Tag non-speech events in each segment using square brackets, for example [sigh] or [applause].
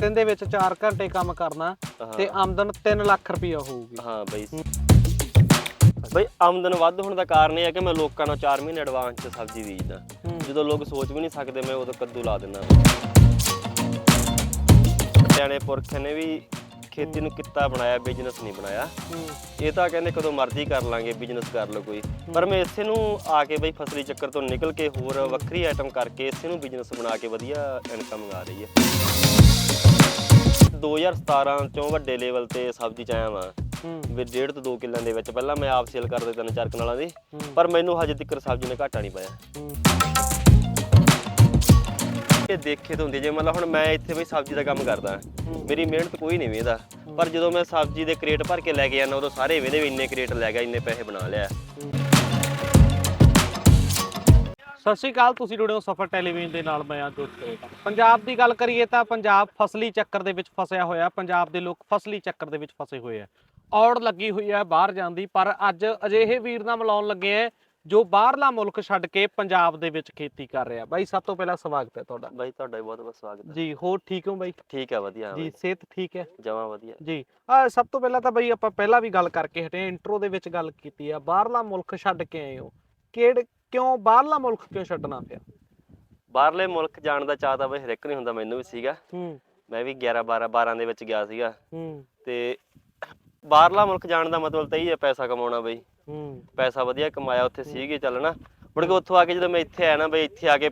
ਦਿਨ ਦੇ ਵਿੱਚ 4 ਘੰਟੇ ਕੰਮ ਕਰਨਾ। ਤੇ ਆਮਦਨ 3 ਲੱਖ ਰੁਪਈਆ ਹੋਊਗੀ। ਹਾਂ ਬਈ। ਬਈ ਆਮਦਨ ਵੱਧ ਹੋਣ ਦਾ ਕਾਰਨ ਇਹ ਹੈ ਕਿ ਮੈਂ ਲੋਕਾਂ ਨੂੰ 4 ਮਹੀਨੇ ਐਡਵਾਂਸ 'ਚ ਸਬਜ਼ੀ ਬੀਜਦਾ। ਜਦੋਂ ਲੋਕ ਸੋਚ ਵੀ ਨਹੀਂ ਸਕਦੇ ਮੈਂ ਉਦੋਂ ਕੱਦੂ ਲਾ ਦਿੰਦਾ। ਸਿਆਣੇ ਪੁਰਖਿਆਂ ਨੇ ਵੀ ਖੇਤੀ ਨੂੰ ਕਿੱਤਾ ਬਣਾਇਆ ਬਿਜ਼ਨਸ ਨਹੀਂ ਬਣਾਇਆ। ਇਹ ਤਾਂ ਕਹਿੰਦੇ ਕਦੋਂ ਮਰਜ਼ੀ ਕਰ ਲਾਂਗੇ ਬਿਜ਼ਨਸ ਕਰ ਲਓ ਕੋਈ। ਪਰ ਮੈਂ ਇਸੇ ਨੂੰ ਆ ਕੇ ਬਈ ਫਸਲੀ ਚੱਕਰ ਤੋਂ ਨਿਕਲ ਕੇ ਹੋਰ ਵੱਖਰੀ ਆਈਟਮ ਕਰਕੇ ਇਸੇ ਨੂੰ ਬਿਜ਼ਨਸ ਬਣਾ ਕੇ ਵਧੀਆ ਇਨਕਮ ਆ ਰਹੀ ਹੈ। 2017 ਚੋਂ ਵੱਡੇ ਲੈਵਲ ਤੇ ਸਬਜ਼ੀ ਚ ਆਇਆ ਵਾਂ। ਵੀ ਡੇਢ ਤੋਂ 2 ਕਿੱਲਿਆਂ ਦੇ ਵਿੱਚ। ਪਹਿਲਾਂ ਮੈਂ ਆਪ ਸੇਲ ਕਰਦੇ ਤਿੰਨ ਚਾਰ ਕਨਾਲਾਂ ਦੀ। ਪਰ ਮੈਨੂੰ ਹਜੇ ਤੱਕ ਸਬਜ਼ੀ ਨੇ ਘਾਟਾ ਨਹੀਂ ਪਾਇਆ। ਇਹ ਦੇਖੇ ਤਾਂ ਹੁੰਦੀ ਜੇ ਮਤਲਬ ਹੁਣ ਮੈਂ ਇੱਥੇ ਬਈ ਸਬਜ਼ੀ ਦਾ ਕੰਮ ਕਰਦਾ। ਮੇਰੀ ਮਿਹਨਤ ਕੋਈ ਨਹੀਂ ਵੇਦਾ ਪਰ ਜਦੋਂ ਮੈਂ ਸਬਜ਼ੀ ਦੇ ਕ੍ਰੇਟ ਭਰ ਕੇ ਲੈ ਕੇ ਜਾਂਦਾ ਉਦੋਂ ਸਾਰੇ ਵੇਦੇ ਵੀ ਇੰਨੇ ਕ੍ਰੇਟ ਲੈ ਗਿਆ ਇੰਨੇ ਪੈਸੇ ਬਣਾ ਲਿਆ। ਸਤਿ ਸ਼੍ਰੀ ਅਕਾਲ ਤੁਸੀਂ ਜੁੜੇ ਹੋ ਸਫਰ ਟੈਲੀਵਿਜ਼ਨ ਦੇ ਨਾਲ ਮੈਂ ਆ ਦੋਸਤ ਪੰਜਾਬ ਦੀ ਗੱਲ ਕਰੀਏ ਤਾਂ ਪੰਜਾਬ ਫਸਲੀ ਚੱਕਰ ਦੇ ਵਿੱਚ ਫਸਿਆ ਹੋਇਆ ਪੰਜਾਬ ਦੇ ਲੋਕ ਫਸਲੀ ਚੱਕਰ ਦੇ ਵਿੱਚ ਫਸੇ ਹੋਏ ਆ। ਔੜ ਲੱਗੀ ਹੋਈ ਹੈ ਬਾਹਰ ਜਾਣ ਦੀ ਪਰ ਅੱਜ ਅਜਿਹੇ ਵੀਰ ਨਾਲ ਮਿਲਾਉਣ ਲੱਗੇ ਆ ਜੋ ਬਾਹਰਲਾ ਮੁਲਕ ਛੱਡ ਕੇ ਪੰਜਾਬ ਦੇ ਵਿੱਚ ਖੇਤੀ ਕਰ ਰਿਹਾ। ਬਾਈ ਸਭ ਤੋਂ ਪਹਿਲਾਂ ਸਵਾਗਤ ਹੈ ਤੁਹਾਡਾ। ਬਾਈ ਤੁਹਾਡਾ ਵੀ ਬਹੁਤ ਬਹੁਤ ਸਵਾਗਤ ਹੈ। ਜੀ ਹੋਰ ਠੀਕ ਹੋ ਬਾਈ? ਠੀਕ ਹੈ ਵਧੀਆ ਜੀ ਸਿਹਤ ਠੀਕ ਹੈ? ਜਮਾ ਵਧੀਆ। ਜੀ ਆ ਸਭ ਤੋਂ ਪਹਿਲਾਂ ਤਾਂ ਬਈ ਆਪਾਂ ਪਹਿਲਾਂ ਵੀ ਗੱਲ ਕਰਕੇ ਹਟੇ ਇੰਟਰੋ ਦੇ ਵਿੱਚ ਗੱਲ ਕੀਤੀ ਆ ਬਾਹਰਲਾ ਮੁਲਕ ਛੱਡ ਕੇ ਆਏ ਹੋ। ਕਿਹੜੇ ਕਿਉਂ ਬਾਹਰਲਾ ਮੁਲਕ ਕਿਉਂ ਛੱਡਣਾ ਪਿਆ? ਬਾਹਰਲੇ ਮੁਲਕ ਜਾਣ ਦਾ ਚਾਹ ਤਾਂ ਬਈ ਹਰ ਇੱਕ ਨਹੀਂ ਹੁੰਦਾ ਮੈਨੂੰ ਵੀ ਸੀਗਾ। ਹੂੰ। ਮੈਂ ਵੀ 11 12 12 ਦੇ ਵਿੱਚ ਗਿਆ ਸੀਗਾ। ਹੂੰ। ਤੇ ਬਾਹਰਲਾ ਮੁਲਕ ਜਾਣ ਦਾ ਮਤਲਬ ਤਾਂ ਇਹ ਹੈ ਪੈਸਾ ਕਮਾਉਣਾ ਬਈ। ਹੂੰ। ਪੈਸਾ ਵਧੀਆ ਕਮਾਇਆ ਉੱਥੇ ਸੀਗੇ ਚੱਲਣਾ ਮੁੜ ਕੇ ਉੱਥੋਂ ਆ ਕੇ ਜਦੋਂ ਮੈਂ ਇੱਥੇ ਆਇਆ ਨਾ ਬਈ ਇੱਥੇ ਆ ਕੇ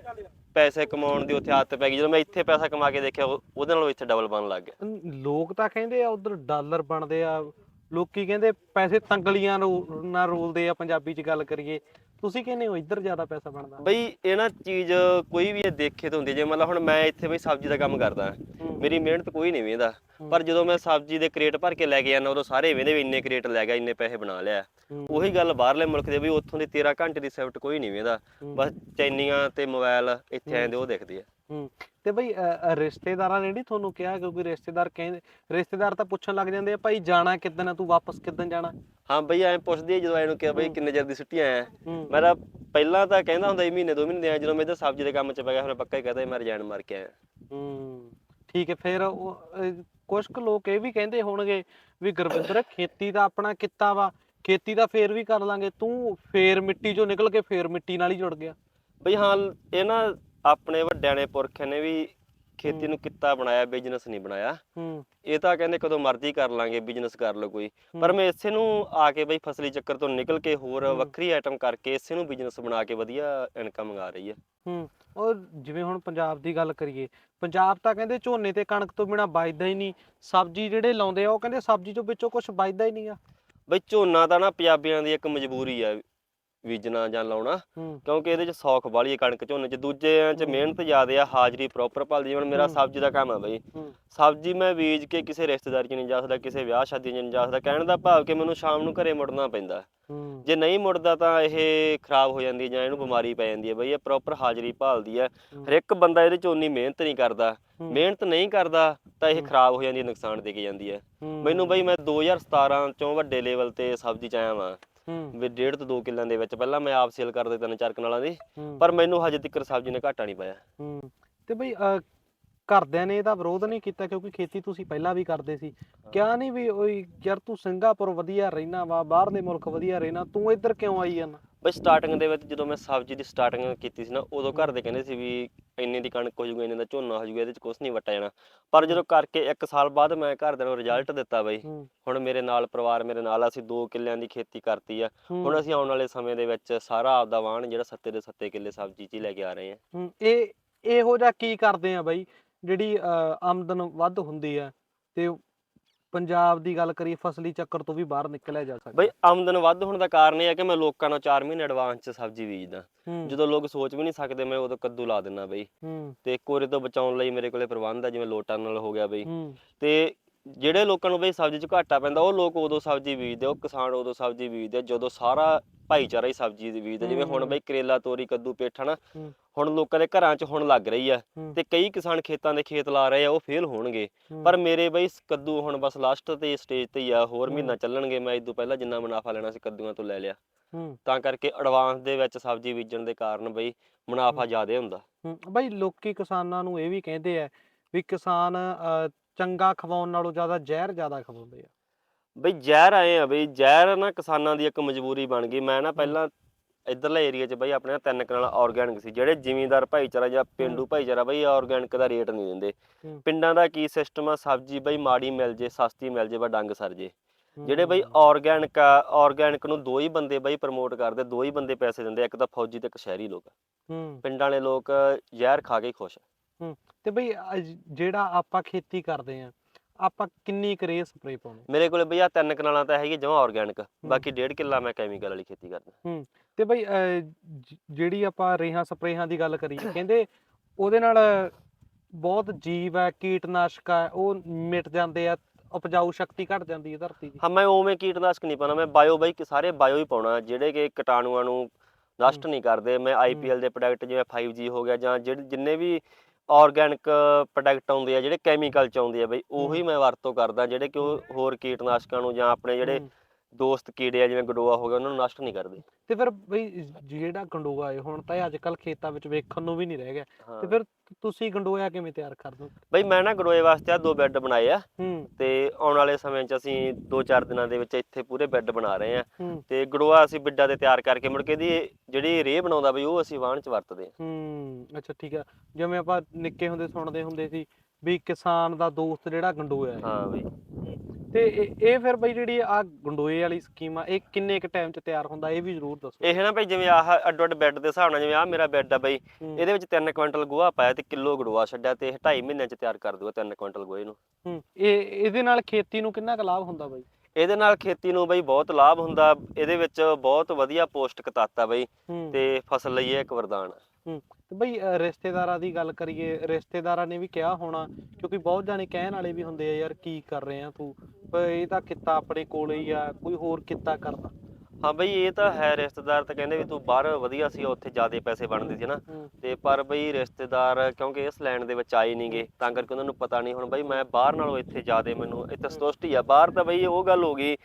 ਪੈਸੇ ਕਮਾਉਣ ਦੀ ਉੱਥੇ ਆਦਤ ਪੈ ਗਈ। ਜਦੋਂ ਮੈਂ ਇੱਥੇ ਪੈਸਾ ਕਮਾ ਕੇ ਦੇਖਿਆ ਉਹ- ਉਹਦੇ ਨਾਲੋਂ ਇੱਥੇ ਡਬਲ ਬਣਨ ਲੱਗ ਗਿਆ। ਲੋਕ ਤਾਂ ਕਹਿੰਦੇ ਆ ਉਧਰ ਡਾਲਰ ਬਣਦੇ ਆ। ਲੋਕੀ ਕਹਿੰਦੇ ਪੈਸੇ ਤੰਗਲੀਆਂ ਰੋ- ਨਾਲ ਰੋਲਦੇ ਆ ਪੰਜਾਬੀ ਚ ਗੱਲ ਕਰੀਏ। ਤੁਸੀਂ ਕਹਿੰਦੇ ਹੋ ਇੱਧਰ ਜ਼ਿਆਦਾ ਪੈਸਾ ਬਣਦਾ। ਬਈ ਇਹ ਨਾ ਚੀਜ਼ ਕੋਈ ਵੀ ਇਹ ਦੇਖੇ ਤਾਂ ਹੁੰਦੀ ਜੇ ਮਤਲਬ ਹੁਣ ਮੈਂ ਇੱਥੇ ਬਈ ਸਬਜ਼ੀ ਦਾ ਕੰਮ ਕਰਦਾ। ਮੇਰੀ ਮਿਹਨਤ ਕੋਈ ਨਹੀਂ ਵੇਂਦਾ। ਪਰ ਜਦੋਂ ਮੈਂ ਸਬਜ਼ੀ ਦੇ ਕ੍ਰੇਟ ਭਰ ਕੇ ਲੈ ਕੇ ਜਾਂਦਾ ਉਦੋਂ ਸਾਰੇ ਵੇਂਦੇ ਵੀ ਇੰਨੇ ਕ੍ਰੇਟ ਲੈ ਗਿਆ ਇੰਨੇ ਪੈਸੇ ਬਣਾ ਲਿਆ। ਉਹੀ ਗੱਲ ਬਾਹਰਲੇ ਮੁਲਕ ਦੇ ਵੀ ਉੱਥੋਂ ਦੇ 13 ਘੰਟੇ ਦੀ ਸ਼ਿਫਟ ਕੋਈ ਨਹੀਂ ਵੇਂਦਾ। ਬਸ ਚੈਨੀਆਂ ਤੇ ਮੋਬਾਈਲ ਇੱਥੇ ਆਏ ਦੇ ਉਹ ਦੇਖਦੇ ਆ ਹੂੰ ਤੇ ਬਈ ਅ, ਅ, ਰਿਸ਼ਤੇਦਾਰਾਂ ਨੇ ਨਹੀਂ ਤੁਹਾਨੂੰ ਕਿਹਾ ਕਿਉਂਕਿ ਰਿਸ਼ਤੇਦਾਰ ਕਹਿੰਦੇ ਰਿਸ਼ਤੇਦਾਰ ਤਾਂ ਪੁੱਛਣ ਲੱਗ ਜਾਂਦੇ ਆ ਭਾਈ ਜਾਣਾ ਕਿੱਦਣ ਆ ਤੂੰ ਵਾਪਸ ਕਿੱਦਣ ਜਾਣਾ? ਹਾਂ ਬਈ ਐਂ ਪੁੱਛਦੇ ਆ ਜਦੋਂ ਐਨੂੰ ਕਿਹਾ ਬਈ ਕਿੰਨੇ ਚਿਰ ਦੀ ਛੁੱਟੀ ਆਇਆ ਹੂੰ। ਮੈਂ ਤਾਂ ਪਹਿਲਾਂ ਤਾਂ ਕਹਿੰਦਾ ਹੁੰਦਾ ਸੀ ਮਹੀਨੇ ਦੋ ਮਹੀਨੇ ਦੇ ਆਇਆ ਜਦੋਂ ਮੈਂ ਇੱਧਰ ਸਬਜ਼ੀ ਦੇ ਕੰਮ 'ਚ ਪੈ ਗਿਆ ਫਿਰ ਪੱਕਾ ਹੀ ਕਹਦਾ ਮੈਂ ਰਜਾਨ ਮਾਰ ਕੇ ਆਇਆ। ਹੂੰ ਠੀਕ ਹੈ ਫਿਰ ਕੁਛ ਕੁ ਲੋਕ ਇਹ ਵੀ ਕਹਿੰਦੇ ਹੋਣਗੇ ਵੀ ਗੁਰਵਿੰਦਰ ਖੇਤੀ ਦਾ ਆਪਣਾ ਕਿੱਤਾ ਵਾ ਖੇਤੀ ਦਾ ਫੇਰ ਵੀ ਕਰ ਲਾਂਗੇ ਤੂੰ ਫੇਰ ਮਿੱਟੀ ਚੋਂ ਨਿਕਲ ਕੇ ਫੇਰ ਮਿੱਟੀ ਨਾਲ ਹੀ ਜੁੜ ਗਿਆ। ਬਈ ਹਾਂ ਇਹ ਨਾ ਆਪਣੇ ਵੱਡਿਆਂ ਨੇ ਪੁਰਖਿਆਂ ਨੇ ਵੀ ਖੇਤੀ ਨੂੰ ਕਿੱਤਾ ਬਣਾਇਆ ਬਿਜ਼ਨਸ ਨਹੀਂ ਬਣਾਇਆ। ਹੂੰ। ਇਹ ਤਾਂ ਕਹਿੰਦੇ ਕਦੋਂ ਮਰਜ਼ੀ ਕਰ ਲਾਂਗੇ ਬਿਜ਼ਨਸ ਕਰ ਲਓ ਕੋਈ। ਪਰ ਮੈਂ ਇਸੇ ਨੂੰ ਆ ਕੇ ਬਈ ਫਸਲੀ ਚੱਕਰ ਤੋਂ ਨਿਕਲ ਕੇ ਹੋਰ ਵੱਖਰੀ ਆਈਟਮ ਕਰਕੇ ਇਸੇ ਨੂੰ ਬਿਜ਼ਨਸ ਬਣਾ ਕੇ ਵਧੀਆ ਇਨਕਮ ਆ ਰਹੀ ਹੈ ਹੂੰ। ਉਹ ਜਿਵੇਂ ਹੁਣ ਪੰਜਾਬ ਦੀ ਗੱਲ ਕਰੀਏ ਪੰਜਾਬ ਤਾਂ ਕਹਿੰਦੇ ਝੋਨੇ ਤੇ ਕਣਕ ਤੋਂ ਬਿਨਾ ਬਚਦਾ ਹੀ ਨਹੀਂ। ਸਬਜ਼ੀ ਜਿਹੜੇ ਲਾਉਂਦੇ ਆ ਉਹ ਕਹਿੰਦੇ ਸਬਜ਼ੀ ਚੋਂ ਵਿੱਚੋਂ ਕੁਝ ਬਚਦਾ ਹੀ ਨਹੀਂਗਾ ਬਈ ਝੋਨਾ ਤਾਂ ਨਾ ਪੰਜਾਬੀਆਂ ਦੀ ਇੱਕ ਮਜਬੂਰੀ ਆ। ਬੀਜਣਾ ਜਾਂ ਲਾਉਣਾ ਹੂੰ। ਕਿਉਂਕਿ ਇਹਦੇ ਚ ਸੌਖ ਵਾਲੀ ਹੈ ਕਣਕ ਝੋਨੇ ਚ। ਦੂਜਿਆਂ ਚ ਮਿਹਨਤ ਜ਼ਿਆਦੇ ਆ ਹਾਜ਼ਰੀ ਪ੍ਰੋਪਰ ਭਲਦੀ ਹੁਣ ਮੇਰਾ ਹੂੰ। ਸਬਜ਼ੀ ਦਾ ਕੰਮ ਆ ਬਈ। ਹੂੰ। ਸਬਜ਼ੀ ਮੈਂ ਬੀਜ ਕੇ ਕਿਸੇ ਰਿਸ਼ਤੇਦਾਰੀ ਚ ਨਹੀਂ ਜਾ ਸਕਦਾ ਕਿਸੇ ਵਿਆਹ ਸ਼ਾਦੀ ਚ ਨਹੀਂ ਜਾ ਸਕਦਾ। ਕਹਿਣ ਦਾ ਭਾਵ ਕਿ ਮੈਨੂੰ ਸ਼ਾਮ ਨੂੰ ਘਰੇ ਮੁੜਨਾ ਪੈਂਦਾ। ਹੂੰ। ਜੇ ਨਹੀਂ ਮੁੜਦਾ ਤਾਂ ਇਹ ਖਰਾਬ ਹੋ ਜਾਂਦੀ ਹੈ ਜਾਂ ਇਹਨੂੰ ਬਿਮਾਰੀ ਪੈ ਜਾਂਦੀ ਹੈ ਬਈ। ਇਹ ਪ੍ਰੋਪਰ ਹਾਜ਼ਰੀ ਭਾਲਦੀ ਹੈ। ਹਰ ਇੱਕ ਬੰਦਾ ਇਹਦੇ ਚ ਉਨੀ ਮਿਹਨਤ ਨਹੀਂ ਕਰਦਾ। ਹੂੰ। ਮਿਹਨਤ ਨਹੀਂ ਕਰਦਾ ਤਾਂ ਇਹ ਖਰਾਬ ਹੋ ਜਾਂਦੀ ਹੈ ਨੁਕਸਾਨ ਦੇ ਕੇ ਜਾਂਦੀ ਹੈ। ਹੂੰ। ਮੈਨੂੰ ਬਈ ਮੈਂ 2017 ਚੋਂ ਵੱਡੇ ਲੈਵਲ ਤੇ ਸਬਜ਼ੀ ਚ ਆਇਆ ਵਾਂ। ਵੀ ਡੇਢ ਤੋਂ 2 ਕਿੱਲਿਆਂ ਦੇ ਵਿੱਚ ਪਹਿਲਾਂ ਮੈਂ ਆਪ ਸੇਲ ਕਰਦੇ ਤਿੰਨ ਚਾਰ ਕਨਾਲਾਂ ਦੀ ਪਰ ਮੈਨੂੰ ਹਜੇ ਤੱਕ ਸਬਜ਼ੀ ਨੇ ਘਾਟਾ ਨਹੀਂ ਪਾਇਆ। ਤੇ ਬਈ ਘਰਦਿਆਂ ਨੇ ਇਹਦਾ ਵਿਰੋਧ ਨਹੀਂ ਕੀਤਾ ਕਿਉਂਕਿ ਖੇਤੀ ਤੁਸੀਂ ਪਹਿਲਾਂ ਵੀ ਕਰਦੇ ਸੀ। ਕਿਹਾ ਨਹੀਂ ਵੀ ਓਏ ਯਾਰ ਤੂੰ ਸਿੰਗਾਪੁਰ ਵਧੀਆ ਰਹਿਣਾ ਵਾ ਬਾਹਰਲੇ ਮੁਲਕ ਵਧੀਆ ਰਹਿਣਾ ਤੂੰ ਇੱਧਰ ਕਿਉਂ ਆਈ ਜਾਂਦਾ? ਬਈ ਸਟਾਰਟਿੰਗ ਦੇ ਵਿੱਚ ਜਦੋਂ ਮੈਂ ਸਬਜ਼ੀ ਦੀ ਸਟਾਰਟਿੰਗ ਕੀਤੀ ਸੀ ਨਾ ਉਦੋਂ ਘਰ ਦੇ ਕਹਿੰਦੇ ਸੀ ਵੀ ਇੰਨੇ ਦੀ ਕਣਕ ਹੋ ਜੂਗੀ ਇੰਨੇ ਦਾ ਝੋਨਾ ਹੋ ਜੂਗਾ ਇਹਦੇ ਚ ਕੁਝ ਨਹੀਂ ਵਟਿਆ ਜਾਣਾ। ਪਰ ਜਦੋਂ ਕਰਕੇ 1 ਸਾਲ ਬਾਅਦ ਮੈਂ ਘਰਦਿਆਂ ਨੂੰ ਰਿਜ਼ਲਟ ਦਿੱਤਾ ਬਈ ਹੁਣ ਮੇਰੇ ਨਾਲ ਪਰਿਵਾਰ ਮੇਰੇ ਨਾਲ ਆ, ਅਸੀਂ 2 ਕਿੱਲਿਆਂ ਦੀ ਖੇਤੀ ਕਰਤੀ ਆ। ਹੁਣ ਅਸੀਂ ਆਉਣ ਵਾਲੇ ਸਮੇਂ ਦੇ ਵਿੱਚ ਸਾਰਾ ਆਪਦਾ ਵਾਹਣ ਜਿਹੜਾ ਸੱਤੇ ਦੇ ਸੱਤੇ ਕਿੱਲੇ ਸਬਜ਼ੀ 'ਚ ਹੀ ਲੈ ਕੇ ਆ ਰਹੇ ਹੂੰ ਇਹ ਇਹੋ ਜਿਹਾ ਕੀ ਕਰਦੇ ਆ ਬਈ ਜਿਹੜੀ ਆਮਦਨ ਵੱਧ ਹੁੰਦੀ ਆ ਤੇ ਪੰਜਾਬ ਦੀ ਗੱਲ ਕਰੀਏ ਫਸਲੀ ਚੱਕਰ ਤੋਂ ਵੀ ਬਾਹਰ ਨਿਕਲਿਆ ਜਾ ਸਕਦਾ। ਬਈ ਆਮਦਨ ਵੱਧ ਹੋਣ ਦਾ ਕਾਰਨ ਇਹ ਹੈ ਕਿ ਮੈਂ ਲੋਕਾਂ ਨੂੰ 4 ਮਹੀਨੇ ਐਡਵਾਂਸ 'ਚ ਸਬਜ਼ੀ ਬੀਜਦਾ। ਜਦੋਂ ਲੋਕ ਸੋਚ ਵੀ ਨਹੀਂ ਸਕਦੇ ਮੈਂ ਉਦੋਂ ਕੱਦੂ ਲਾ ਦਿੰਦਾ ਬਈ। ਤੇ ਕੋਰੇ ਤੋਂ ਬਚਾਉਣ ਲਈ ਮੇਰੇ ਕੋਲੇ ਪ੍ਰਬੰਧ ਆ ਜਿਵੇਂ ਲੋਟਾਂ ਨਾਲ ਹੋ ਗਿਆ ਬਈ। ਤੇ ਜਿਹੜੇ ਲੋਕਾਂ ਨੂੰ ਬਈ ਸਬਜ਼ੀ 'ਚ ਘਾਟਾ ਪੈਂਦਾ ਉਹ ਲੋਕ ਉਦੋਂ ਸਬਜ਼ੀ ਬੀਜਦੇ ਉਹ ਕਿਸਾਨ ਉਦੋਂ ਸਬਜ਼ੀ ਬੀਜਦੇ ਜਦੋਂ ਸਾਰਾ ਭਾਈਚਾਰਾ ਹੀ ਸਬਜ਼ੀ ਦੀ ਬੀਜਦਾ ਜਿਵੇਂ ਹੁਣ। ਬਈ ਕਰੇਲਾ ਤੋਰੀ ਕੱਦੂ ਪੇਠਾ ਨਾ ਹੂੰ। ਹੁਣ ਲੋਕਾਂ ਦੇ ਘਰਾਂ 'ਚ ਹੁਣ ਲੱਗ ਰਹੀ ਆ ਹੂੰ। ਤੇ ਕਈ ਕਿਸਾਨ ਖੇਤਾਂ ਦੇ ਖੇਤ ਲਾ ਰਹੇ ਆ ਉਹ ਫੇਲ ਹੋਣਗੇ ਹੂੰ। ਪਰ ਮੇਰੇ ਬਈ ਸ- ਕੱਦੂ ਹੁਣ ਬਸ ਲਾਸਟ ਤੇ ਸਟੇਜ ਤੇ ਹੀ ਆ ਹੋਰ। ਮਹੀਨਾ ਚੱਲਣਗੇ ਮੈਂ ਤੋਂ ਪਹਿਲਾਂ ਜਿੰਨਾ ਮੁਨਾਫਾ ਲੈਣਾ ਸੀ ਕੱਦੂਆਂ ਤੋਂ ਲੈ ਲਿਆ ਹੂੰ ਤਾਂ ਕਰਕੇ ਐਡਵਾਂਸ ਦੇ ਵਿੱਚ ਸਬਜ਼ੀ ਬੀਜਣ ਦੇ ਕਾਰਨ ਬਈ ਮੁਨਾਫਾ। ਜ਼ਿਆਦਾ ਹੁੰਦਾ ਹੂੰ ਬਈ ਲੋਕੀ ਕਿਸਾਨਾਂ ਨੂੰ ਇਹ ਵੀ ਕਹਿੰਦੇ ਆ ਵੀ ਕਿਸਾਨ ਅ, ਚੰਗਾ ਖਵਾਉਣ ਨਾਲੋਂ ਜ਼ਿਆਦਾ ਜ਼ਹਿਰ ਜ਼ਿਆਦਾ ਖਵਾਉਂਦੇ ਆ। ਬਈ ਜ਼ਹਿਰ ਆਏ ਆ ਬਈ ਜ਼ਹਿਰ ਨਾ ਕਿਸਾਨਾਂ ਦੀ ਇੱਕ ਮਜਬੂਰੀ ਬਣ ਗਈ। ਮੈਂ ਨਾ ਪਹਿਲਾਂ ਇਧਰਲੇ ਏਰੀਆ 'ਚ ਬਈ ਆਪਣੇ ਤਿੰਨ ਕਨਾਲ ਆਰਗੈਨਿਕ ਸੀ ਜਿਹੜੇ ਜ਼ਿਮੀਂਦਾਰ ਭਾਈਚਾਰਾ ਜਾਂ ਪਿੰਡੂ ਭਾਈਚਾਰਾ ਬਈ ਆਰਗੈਨਿਕ ਦਾ ਰੇਟ ਨਹੀਂ ਦਿੰਦੇ। ਪਿੰਡਾਂ ਦਾ ਕੀ ਸਿਸਟਮ ਆ? ਸਬਜ਼ੀ ਬਈ ਮਾੜੀ ਮਿਲ ਜੇ ਸਸਤੀ ਮਿਲ ਜੇ ਬਾ ਡੰਗ ਸਰ ਜੇ। ਜਿਹੜੇ ਬਈ। ਆਰਗੈਨਿਕ ਆ ਆਰਗੈਨਿਕ ਨੂੰ ਦੋ ਹੀ ਬੰਦੇ ਬਈ ਪ੍ਰਮੋਟ ਕਰਦੇ ਦੋ ਹੀ ਬੰਦੇ ਪੈਸੇ ਦਿੰਦੇ ਇੱਕ ਤਾਂ ਫੌਜੀ ਤੇ ਇੱਕ ਸ਼ਹਿਰੀ ਲੋਕ ਪਿੰਡਾਂ ਵਾਲੇ ਲੋਕ ਜ਼ਹਿਰ ਖਾ ਕੇ ਖੁਸ਼ ਆ। ਤੇ ਬਈ ਜਿਹੜਾ ਆਪਾਂ ਖੇਤੀ ਕਰਦੇ ਆ ਆਪਾਂ ਕਿੰਨੀ ਕਰੇ ਸਪਰੇ ਪਾਉਣੇ? ਮੇਰੇ ਕੋਲੇ ਬਈ ਆ ਤਿੰਨ ਕਨਾਲਾਂ ਤਾਂ ਹੈਗੀ ਜਮਾ ਆਰਗੈਨਿਕ ਬਾਕੀ ਡੇਢ ਕਿੱਲਾ ਮੈਂ ਕੈਮੀਕਲ ਵਾਲੀ ਖੇਤੀ ਕਰਦਾ। ਤੇ ਬਈ ਜ- ਜਿਹੜੀ ਆਪਾਂ ਰੇਹਾਂ ਸਪਰੇਹਾਂ ਦੀ ਗੱਲ ਕਰੀਏ [coughs] ਕਹਿੰਦੇ ਉਹਦੇ ਨਾਲ ਬਹੁਤ ਜੀਵ ਹੈ ਕੀਟਨਾਸ਼ਕ ਹੈ ਉਹ ਮਿਟ ਜਾਂਦੇ ਆ ਉਪਜਾਊ ਸ਼ਕਤੀ ਘਟ ਜਾਂਦੀ ਹੈ ਧਰਤੀ ਦੀ। ਹਾਂ ਮੈਂ ਉਵੇਂ ਕੀਟਨਾਸ਼ਕ ਨਹੀਂ ਪਾਉਣਾ ਮੈਂ ਬਾਇਓ ਬਾਈ ਕਿ ਸਾਰੇ ਬਾਇਓ ਹੀ ਪਾਉਣਾ ਜਿਹੜੇ ਕਿ ਕੀਟਾਣੂਆਂ ਨੂੰ ਨਸ਼ਟ ਨਹੀਂ ਕਰਦੇ ਮੈਂ ਆਈਪੀਐਲ ਦੇ ਪ੍ਰੋਡਕਟ ਜਿਵੇਂ 5G ਹੋ ਗਿਆ ਜਾਂ ਜਿਹੜੇ ਜਿੰਨੇ ਵੀ ਆਰਗੈਨਿਕ ਪ੍ਰੋਡਕਟ ਆਉਂਦੇ ਆ ਜਿਹੜੇ ਕੈਮੀਕਲ ਚ ਆਉਂਦੇ ਆ ਬਈ ਉਹੀ ਮੈਂ ਵਰਤੋਂ ਕਰਦਾ ਜਿਹੜੇ ਕਿ ਉਹ ਹੋਰ ਕੀਟਨਾਸ਼ਕਾਂ ਨੂੰ ਜਾਂ ਆਪਣੇ ਜਿਹੜੇ। ਦੋਸਤ ਕੀੜੇ ਆ ਜਿਵੇਂ ਗਡੋਆ ਹੋ ਗਿਆ ਉਹਨਾਂ ਨੂੰ ਨਸ਼ਟ ਨਹੀਂ ਕਰਦੇ। ਤੇ ਫਿਰ ਬਈ ਜਿਹੜਾ ਗੰਡੋਆ ਹੈ ਹੁਣ ਤਾਂ ਇਹ ਅੱਜ ਕੱਲ ਖੇਤਾਂ ਵਿੱਚ ਵੇਖਣ ਨੂੰ ਵੀ ਨਹੀਂ ਰਹਿ ਗਿਆ। ਹਾਂ। ਤੇ ਫਿਰ ਤੁਸੀਂ ਗੰਡੋਆ ਕਿਵੇਂ ਤਿਆਰ ਕਰਦੇ ਹੋ? ਬਈ ਮੈਂ ਨਾ ਗਡੋਏ ਵਾਸਤੇ ਆ ਦੋ ਬੈੱਡ ਬਣਾਏ ਆ। ਹੂੰ। ਤੇ ਆਉਣ ਵਾਲੇ ਸਮੇਂ 'ਚ ਅਸੀਂ 2-4 ਦਿਨਾਂ ਦੇ ਵਿੱਚ ਇੱਥੇ ਪੂਰੇ ਬੈੱਡ ਬਣਾ ਰਹੇ ਆ। ਹੂੰ। ਤੇ ਗੜੋਆ ਅਸੀਂ ਬਿੱਡਾ ਤੇ ਤਿਆਰ ਕਰਕੇ ਮੁੜ ਕੇ ਦੀ ਜਿਹੜੀ ਰੇਹ ਬਣਾਉਂਦਾ ਬਈ ਉਹ ਅਸੀਂ ਵਾਹਣ 'ਚ ਵਰਤਦੇ ਆ। ਹੂੰ ਅੱਛਾ ਠੀਕ ਆ। ਜਿਵੇਂ ਆਪਾਂ ਨਿੱਕੇ ਹੁੰਦੇ ਸੁਣਦੇ ਹੁੰਦੇ ਸੀ ਵੀ ਕਿਸਾਨ ਦਾ ਦੋਸਤ ਜਿਹੜਾ ਗੰਡੋਆ ਹੈ ਹਾਂ ਬਈ। ਤੇ ਇਹ ਇਹ ਫਿਰ ਬਈ ਜਿਹੜੀ ਆ ਗੰਡੋਏ ਵਾਲੀ ਸਕੀਮ ਆ ਇਹ ਕਿੰਨੇ ਕ ਟਾਈਮ ਚ ਤਿਆਰ ਹੁੰਦਾ ਇਹ ਵੀ ਜ਼ਰੂਰ ਦੱਸੋ। ਇਹ ਨਾ ਬਈ ਜਿਵੇਂ ਆਹ ਅੱਡੋ ਅੱਡ ਬੈੱਡ ਦੇ ਹਿਸਾਬ ਨਾਲ ਜਿਵੇਂ ਆਹ ਮੇਰਾ ਬੈੱਡ ਆ ਬਈ ਹੂੰ, ਇਹਦੇ ਵਿੱਚ 3 ਕੁਇੰਟਲ ਗੋਹਾ ਪਾਇਆ ਤੇ ਕਿਲੋ ਗੜੋਆ ਛੱਡਿਆ ਤੇ 2.5 ਮਹੀਨਿਆਂ 'ਚ ਤਿਆਰ ਕਰ ਦੂਗਾ 3 ਕੁਇੰਟਲ ਗੋਹੇ ਨੂੰ। ਹੂੰ ਇਹ ਇਹਦੇ ਨਾਲ ਖੇਤੀ ਨੂੰ ਕਿੰਨਾ ਕੁ ਲਾਭ ਹੁੰਦਾ ਬਈ? ਇਹਦੇ ਨਾਲ ਖੇਤੀ ਨੂੰ ਬਈ ਬਹੁਤ ਲਾਭ ਹੁੰਦਾ ਇਹਦੇ ਵਿੱਚ ਬਹੁਤ ਵਧੀਆ ਪੌਸ਼ਟਿਕ ਤੱਤ ਆ ਬਈ ਹੂੰ। ਤੇ ਫਸਲ ਲਈ ਇਹ ਇੱਕ ਵਰਦਾਨ ਆ। ਤੇ ਬਈ ਰਿਸ਼ਤੇਦਾਰਾਂ ਦੀ ਗੱਲ ਕਰੀਏ ਰਿਸ਼ਤੇਦਾਰਾਂ ਨੇ ਵੀ ਕਿਹਾ ਹੋਣਾ ਕਿਉਂਕਿ ਬਹੁਤ ਜਾਣੇ ਕਹਿਣ ਵਾਲੇ ਵੀ ਹੁੰਦੇ ਆ ਯਾਰ ਕੀ ਕਰ ਰਹੇ ਆ ਤੂੰ? ਪਰ ਇਹ ਤਾਂ ਕਿੱਤਾ ਆਪਣੇ ਕੋਲੇ ਹੀ ਆ ਕੋਈ ਹੋਰ ਕਿੱਤਾ ਕਰਦਾ। ਹਾਂ ਬਈ ਇਹ ਤਾਂ ਹੈ ਰਿਸ਼ਤੇਦਾਰ ਤਾਂ ਕਹਿੰਦੇ ਵੀ ਤੂੰ ਬਾਹਰ ਵਧੀਆ ਸੀ ਉੱਥੇ ਜ਼ਿਆਦੇ ਪੈਸੇ ਬਣਦੇ ਸੀ ਨਾ। ਹੂੰ। ਤੇ ਪਰ ਬਈ ਰਿਸ਼ਤੇਦਾਰ ਕਿਉਂਕਿ ਇਸ ਲੈਣ ਦੇ ਵਿੱਚ ਆਏ ਨਹੀਂਗੇ ਤਾਂ ਕਰਕੇ ਉਹਨਾਂ ਨੂੰ ਪਤਾ ਨਹੀਂ ਹੁਣ ਬਈ ਮੈਂ ਬਾਹਰ ਨਾਲੋਂ ਇੱਥੇ ਜ਼ਿਆਦੇ ਮੈਨੂੰ ਇੱਥੇ ਸੰਤੁਸ਼ਟੀ ਆ। ਬਾਹਰ ਤਾਂ ਬਈ ਉਹ ਗੱਲ ਹੋ ਗਈ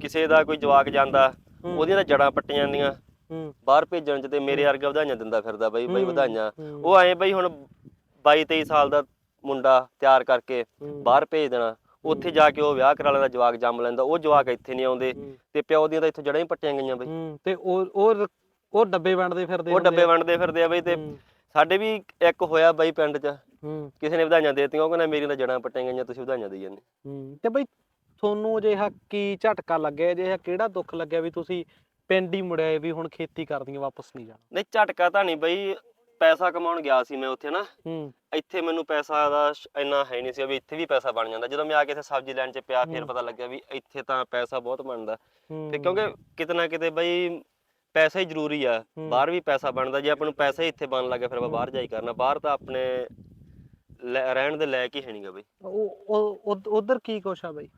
ਕਿਸੇ ਦਾ ਕੋਈ ਜਵਾਕ ਜਾਂਦਾ ਹੂੰ, ਉਹਦੀਆਂ ਤਾਂ ਜੜਾਂ ਪੱਟੀਆਂ ਜਾਂਦੀਆਂ। ਹੂੰ। ਬਾਹਰ ਭੇਜਣ ਚ ਤੇ ਮੇਰੇ ਵਰਗਾ ਵਧਾਈਆਂ ਦਿੰਦਾ ਫਿਰਦਾ ਬਈ ਬਈ ਹੂੰ, ਵਧਾਈਆਂ। ਹੂੰ, ਉਹ ਐਂ ਬਈ ਹੁਣ 22 23 ਸਾਲ ਦਾ ਮੁੰਡਾ ਤਿਆਰ ਕਰਕੇ ਹੂੰ, ਬਾਹਰ ਭੇਜ ਦੇਣਾ। ਉੱਥੇ ਜਾ ਕੇ ਉਹ ਵਿਆਹ ਕਰਾ ਲੈਂਦਾ ਜਵਾਕ ਜੰਮ ਲੈਂਦਾ ਉਹ ਜਵਾਕ ਇੱਥੇ ਨਹੀਂ ਆਉਂਦੇ ਤੇ ਪਿਓ ਦੀਆਂ ਤਾਂ ਇੱਥੋਂ ਜੜਾਂ ਹੀ ਪੱਟੀਆਂ ਗਈਆਂ ਬਈ। ਤੇ ਉਹ ਉਹ ਉਹ ਡੱਬੇ ਵੰਡਦੇ ਫਿਰਦੇ ਉਹ ਡੱਬੇ। ਵੰਡਦੇ ਫਿਰਦੇ ਆ ਬਈ ਤੇ ਸਾਡੇ ਵੀ ਇੱਕ ਹੋਇਆ ਬਈ ਪਿੰਡ 'ਚ। ਕਿਸੇ ਨੇ ਵਧਾਈਆਂ ਦੇਤੀਆਂ ਉਹ ਕਹਿੰਦਾ ਮੇਰੀਆਂ ਤਾਂ ਜੜਾਂ ਪੱਟੀਆਂ ਗਈਆਂ ਤੁਸੀਂ ਵਧਾਈਆਂ ਦੇਈ ਜਾਂਦੇ। ਤੇ ਬਈ ਤੁਹਾਨੂੰ ਅਜਿਹਾ ਕੀ ਝਟਕਾ ਲੱਗਿਆ ਅਜਿਹਾ ਕਿਹੜਾ ਦੁੱਖ ਲੱਗਿਆ ਵੀ ਤੁਸੀਂ ਪਿੰਡ ਹੀ ਮੁੜਿਆ ਵੀ ਹੁਣ ਖੇਤੀ ਕਰਦੀਆਂ ਵਾਪਸ ਨਹੀਂ ਜਾਣਾ? ਨਹੀਂ ਝਟਕਾ ਤਾਂ ਨਹੀਂ ਬਈ ਪੈਸਾ ਕਮਾਉਣ ਗਿਆ ਸੀ ਮੈਂ ਉੱਥੇ ਨਾ ਹੂੰ। ਇੱਥੇ ਮੈਨੂੰ ਪੈਸਾ ਦਾ ਸ਼- ਇੰਨਾ ਹੈ ਨਹੀਂ ਸੀ ਵੀ ਇੱਥੇ ਵੀ ਪੈਸਾ ਬਣ ਜਾਂਦਾ। ਜਦੋਂ ਮੈਂ ਆ ਕੇ ਇੱਥੇ ਸਬਜ਼ੀ ਲੈਣ 'ਚ ਪਿਆ ਫਿਰ। ਪਤਾ ਲੱਗਿਆ ਵੀ ਇੱਥੇ ਤਾਂ ਪੈਸਾ ਬਹੁਤ ਬਣਦਾ। ਹੂੰ। ਤੇ ਕਿਉਂਕਿ ਕਿਤੇ ਨਾ ਕਿਤੇ ਬਈ ਪੈਸਾ ਹੀ ਜ਼ਰੂਰੀ ਆ ਹੂੰ। ਬਾਹਰ ਵੀ ਪੈਸਾ ਬਣਦਾ। ਜੇ ਆਪਾਂ ਨੂੰ ਪੈਸਾ ਹੀ ਇੱਥੇ ਬਣਨ ਲੱਗਾ ਫਿਰ ਆਪਾਂ ਬਾਹਰ ਜਾਈ ਕਰਨਾ। ਬਾਹਰ ਤਾਂ ਆਪਣੇ ਲੈ- ਰਹਿਣ ਦੇ ਲਾਇਕ ਹੀ ਹੈ ਨਹੀਂਗਾ ਬਈ। ਉਹ ਉਧਰ ਕੀ ਕੁਛ ਆ ਬਈ?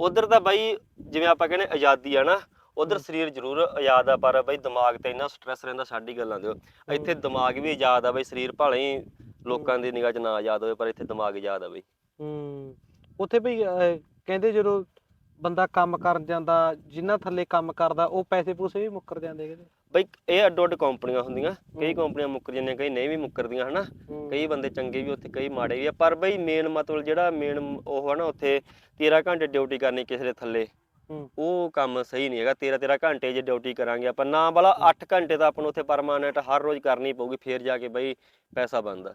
ਉਧਰ ਤਾਂ ਬਈ ਜਿਵੇਂ ਆਪਾਂ ਕਹਿੰਦੇ ਆਜ਼ਾਦੀ ਆ ਨਾ ਉਧਰ ਹੂੰ। ਸਰੀਰ ਜ਼ਰੂਰ ਆਜ਼ਾਦ ਆ ਪਰ ਬਈ ਦਿਮਾਗ ਤੇ ਇੰਨਾ ਸਟ੍ਰੈਸ ਰਹਿੰਦਾ ਸਾਡੀ ਗੱਲਾਂ ਦੇ ਇੱਥੇ ਦਿਮਾਗ ਵੀ ਆਜ਼ਾਦ ਆ ਬਈ ਸਰੀਰ ਭਾਵੇਂ ਹੀ ਲੋਕਾਂ ਦੀ ਨਿਗਾਹ 'ਚ ਨਾ ਆਜ਼ਾਦ ਹੋਵੇ ਪਰ ਇੱਥੇ ਦਿਮਾਗ ਆਜ਼ਾਦ ਆ ਬਈ। ਹੂੰ। ਉੱਥੇ ਬਈ ਕਹਿੰਦੇ ਜਦੋਂ ਬੰਦਾ ਕੰਮ ਕਰਨ ਜਾਂਦਾ ਜਿੰਨਾ ਥੱਲੇ ਕੰਮ ਕਰਦਾ ਉਹ ਪੈਸੇ ਪੂਸੇ ਵੀ ਮੁੱਕਰ ਜਾਂਦੇ ਕਹਿੰਦੇ ਬਈ ਇਹ ਅੱਡੋ ਅੱਡ ਕੰਪਨੀਆਂ ਹੁੰਦੀਆਂ। ਕਈ ਹੂੰ। ਕੰਪਨੀਆਂ ਮੁੱਕਰ ਜਾਂਦੀਆਂ ਕਈ ਨਹੀਂ ਵੀ ਮੁੱਕਰਦੀਆਂ ਹਨਾ? ਹੂੰ, ਕਈ ਬੰਦੇ ਚੰਗੇ ਵੀ ਉੱਥੇ ਕਈ ਮਾੜੇ ਵੀ ਆ। ਪਰ ਬਈ ਮੇਨ ਮਤਲਬ ਜਿਹੜਾ ਮੇਨ ਉਹ ਆ ਨਾ ਉੱਥੇ 13 ਘੰਟੇ ਡਿਊਟੀ ਕਰਨੀ ਕਿਸੇ ਦੇ ਥੱਲੇ। ਹੂੰ। ਉਹ ਕੰਮ ਸਹੀ ਨਹੀਂ ਹੈਗਾ 13 13 ਘੰਟੇ ਜੇ ਡਿਊਟੀ ਕਰਾਂਗੇ ਆਪਾਂ ਨਾ ਵਾਲਾ 8 ਘੰਟੇ ਤਾਂ ਆਪਾਂ ਨੂੰ ਉੱਥੇ ਪਰਮਾਨੈਂਟ ਹਰ ਰੋਜ਼ ਕਰਨੀ ਪਊਗੀ ਫੇਰ ਜਾ ਕੇ ਬਈ ਪੈਸਾ ਬਣਦਾ।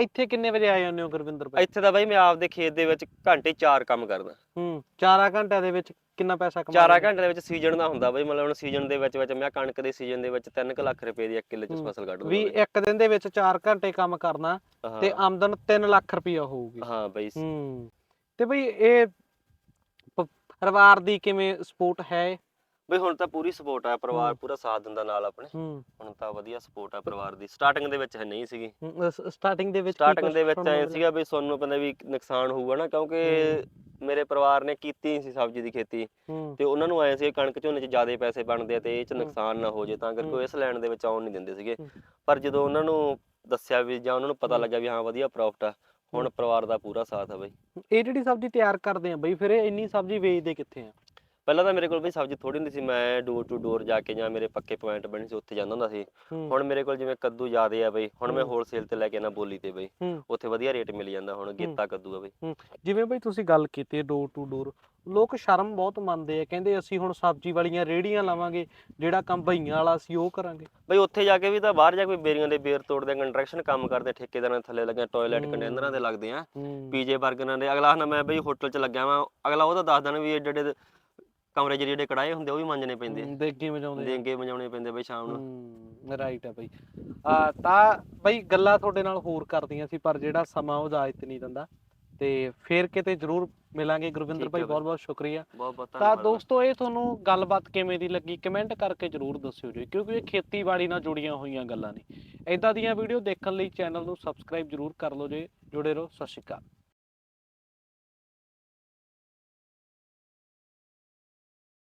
ਇੱਥੇ ਕਿੰਨੇ ਵਜੇ ਆ ਜਾਂਦੇ ਹੋ ਗੁਰਵਿੰਦਰ ਭਾਈ ਇੱਥੇ ਤਾਂ ਬਈ ਮੈਂ ਆਪਦੇ ਖੇਤ ਦੇ ਵਿੱਚ ਘੰਟੇ 4 ਕੰਮ ਕਰਦਾ। ਹੂੰ ਚਾਰਾਂ ਘੰਟਿਆਂ ਦੇ ਵਿੱਚ ਕਿੰਨਾ ਪੈਸਾ ਕਮਾ 4 ਲੈਂਦੇ? ਘੰਟੇ ਦੇ ਵਿੱਚ ਸੀਜ਼ਨ ਦਾ ਹੁੰਦਾ ਬਈ ਮਤਲਬ ਹੁਣ ਸੀਜ਼ਨ ਦੇ ਵਿੱਚ ਵਿੱਚ ਮੈਂ ਕਣਕ ਦੇ ਸੀਜ਼ਨ ਦੇ ਵਿੱਚ 3 ਲੱਖ ਰੁਪਏ ਦੀ 1 ਕਿੱਲੇ ਚ। ਫਸਲ ਕੱਢ ਵੀ ਇੱਕ ਦਿਨ ਦੇ ਵਿੱਚ 4 ਘੰਟੇ ਕੰਮ ਕਰਨਾ ਤੇ ਆਮਦਨ 3 ਲੱਖ ਰੁਪਈਆ ਹੋਊਗੀ। ਹਾਂ ਬਈ। ਹੂੰ ਤੇ ਬਈ ਇਹ ਪਰਿਵਾਰ ਦੀ ਕਿਵੇਂ ਸਪੋਰਟ ਹੈ ਬਈ ਹੁਣ ਤਾਂ ਪੂਰੀ ਸਪੋਰਟ ਆ ਪਰਿਵਾਰ। ਪੂਰਾ ਸਾਥ ਦਿੰਦਾ ਨਾਲ ਆਪਣੇ ਹੂੰ ਹੁਣ ਤਾਂ ਵਧੀਆ ਸਪੋਰਟ ਆ ਪਰਿਵਾਰ ਦੀ ਸਟਾਰਟਿੰਗ ਦੇ ਵਿੱਚ ਹੈ ਨਹੀਂ ਸੀਗੀ ਸਟਾਰਟਿੰਗ ਦੇ ਵਿੱਚ ਸਟਾਰਟਿੰਗ ਦੇ ਵਿੱਚ ਐ? ਸੀਗਾ ਵੀ ਸਾਨੂੰ ਪੈਂਦਾ ਵੀ ਨੁਕਸਾਨ ਹੋਊਗਾ ਨਾ ਕਿਉਂਕਿ ਮੇਰੇ ਪਰਿਵਾਰ ਨੇ ਕੀਤੀ ਸੀ ਸਬਜ਼ੀ ਦੀ ਖੇਤੀ ਤੇ ਉਹਨਾਂ ਨੂੰ ਐ ਸੀ ਕਣਕ ਝੋਨੇ 'ਚ ਜ਼ਿਆਦਾ ਪੈਸੇ ਬਣਦੇ ਆ ਤੇ ਇਹ 'ਚ। ਨੁਕਸਾਨ ਨਾ ਹੋ ਜੇ ਤਾਂ ਕਰਕੇ ਉਹ। ਇਸ ਲੈਣ ਦੇ ਵਿੱਚ ਆਉਣ ਨਹੀਂ ਦਿੰਦੇ ਸੀਗੇ। ਪਰ ਜਦੋਂ ਉਹਨਾਂ ਨੂੰ ਦੱਸਿਆ ਵੀ ਜਾਂ ਉਹਨਾਂ ਨੂੰ ਪਤਾ। ਲੱਗਿਆ ਵੀ ਹਾਂ ਵਧੀਆ ਪ੍ਰੋਫਿਟ ਆ ਹੁਣ ਪਰਿਵਾਰ ਦਾ ਪੂਰਾ ਸਾਥ ਆ ਬਈ। ਇਹ ਜਿਹੜੀ ਸਬਜ਼ੀ ਤਿਆਰ ਕਰਦੇ ਆ ਬਈ, ਫਿਰ ਇਹ ਇੰਨੀ ਸਬਜ਼ੀ ਵੇਚਦੇ ਕਿੱਥੇ ਆ? ਪਹਿਲਾਂ ਤਾਂ ਮੇਰੇ ਕੋਲ ਬਈ ਸਬਜ਼ੀ ਥੋੜੀ ਹੁੰਦੀ ਸੀ ਮੈਂ ਡੋਰ ਟੂ ਡੋਰ ਜਾ ਕੇ ਜਾਂ ਮੇਰੇ ਪੱਕੇ ਪੁਆਇੰਟ ਬਣੇ ਸੀ ਉੱਥੇ ਜਾਂਦਾ ਹੁੰਦਾ ਸੀ। ਹੁਣ ਮੇਰੇ ਕੋਲ ਜਿਵੇਂ ਕੱਦੂ ਜ਼ਿਆਦੇ ਆ ਬਈ ਹੁਣ ਮੈਂ। ਹੋਲਸੇਲ ਤੇ ਲੈ ਕੇ ਨਾ ਬੋਲੀ ਤੇ ਬਈ। ਉੱਥੇ ਵਧੀਆ ਰੇਟ ਮਿਲ ਜਾਂਦਾ ਹੁਣ ਗੇਤਾ ਕੱਦੂ ਆ ਬਈ। ਜਿਵੇਂ ਬਈ ਤੁਸੀਂ ਗੱਲ ਕੀਤੀ ਡੋਰ ਟੂ ਡੋਰ ਲੋਕ ਸ਼ਰਮ ਬਹੁਤ ਮੰਨਦੇ ਆ ਕਹਿੰਦੇ ਅਸੀਂ ਹੁਣ ਸਬਜ਼ੀ ਵਾਲੀਆਂ ਰੇੜੀਆਂ ਲਾਵਾਂਗੇ ਜਿਹੜਾ ਕੰਮ ਭਈਆਂ ਵਾਲਾ ਸੀ ਉਹ ਕਰਾਂਗੇ। ਬਈ ਉੱਥੇ ਜਾ ਕੇ ਵੀ ਤਾਂ ਬਾਹਰ ਜਾ ਕੇ ਬੇਰੀਆਂ ਦੇ ਬੇਰ ਤੋੜਦੇ ਕੰਸਟਰਕਸ਼ਨ ਕੰਮ ਕਰਦੇ ਠੇਕੇਦਾਰਾਂ ਦੇ ਥੱਲੇ ਲੱਗੇ ਟਾਇਲਟ। ਕੰਟੇਨਰਾਂ ਦੇ ਲੱਗਦੇ ਆ। ਪੀਜੇ ਬਰਗਰਾਂ ਦੇ ਅਗਲਾ ਨਾ ਮੈਂ ਬਈ ਹੋਟਲ 'ਚ ਲੱਗਿਆ ਵਾਂ ਅਗਲਾ ਉਹ ਤਾਂ ਦੱਸ ਦੇਣ ਵੀ ਏਡੇ ਏਡੇ ਕਮਰੇ 'ਚ ਜਿਹੜੇ ਕੜਾਏ ਹੁੰਦੇ ਉਹ ਵੀ ਮਾਂਜਣੇ ਪੈਂਦੇ ਆ। ਦੇਗੀ ਵਜਾਉਂਦੇ ਆ। ਦੇਂਗੇ ਵਜਾਉਣੇ ਪੈਂਦੇ ਬਈ ਸ਼ਾਮ ਨੂੰ। ਰਾਈਟ ਹੈ ਬਈ। ਆ ਤਾਂ ਬਈ ਗੱਲਾਂ ਤੁਹਾਡੇ ਨਾਲ ਹੋਰ ਕਰਦੀਆਂ ਸੀ ਪਰ ਜਿਹੜਾ ਸਮਾਂ ਉਹ ਇਜਾਜ਼ਤ ਨਹੀਂ ਦਿੰਦਾ। ਤੇ ਫੇਰ ਕਿਤੇ ਜ਼ਰੂਰ ਮਿਲਾਂਗੇ। ਗੁਰਵਿੰਦਰ ਠੀਕ ਭਾਈ ਹੈ ਬਈ। ਬਹੁਤ ਬਹੁਤ ਸ਼ੁਕਰੀਆ। ਬਹੁਤ ਬਹੁਤ ਤਾਂ ਧੰਨਵਾਦ ਦੋਸਤੋ ਇਹ ਤੁਹਾਨੂੰ ਗੱਲਬਾਤ ਕਿਵੇਂ ਦੀ ਲੱਗੀ? ਕਮੈਂਟ ਕਰਕੇ ਜਰੂਰ ਦੱਸਿਓ ਜੀ ਕਿਉਂਕਿ ਇਹ ਖੇਤੀਬਾੜੀ ਨਾਲ ਜੁੜੀਆਂ ਹੋਈਆਂ ਗੱਲਾਂ ਨੇ। ਇਦਾਂ ਦੀਆਂ ਵੀਡੀਓ ਦੇਖਣ ਲਈ ਚੈਨਲ ਨੂੰ ਸਬਸਕ੍ਰਾਈਬ ਜਰੂਰ ਕਰ ਲਓ ਜੀ ਜੁੜੇ ਰਹੋ। ਸਤਿ ਸ਼੍ਰੀ ਅਕਾਲ।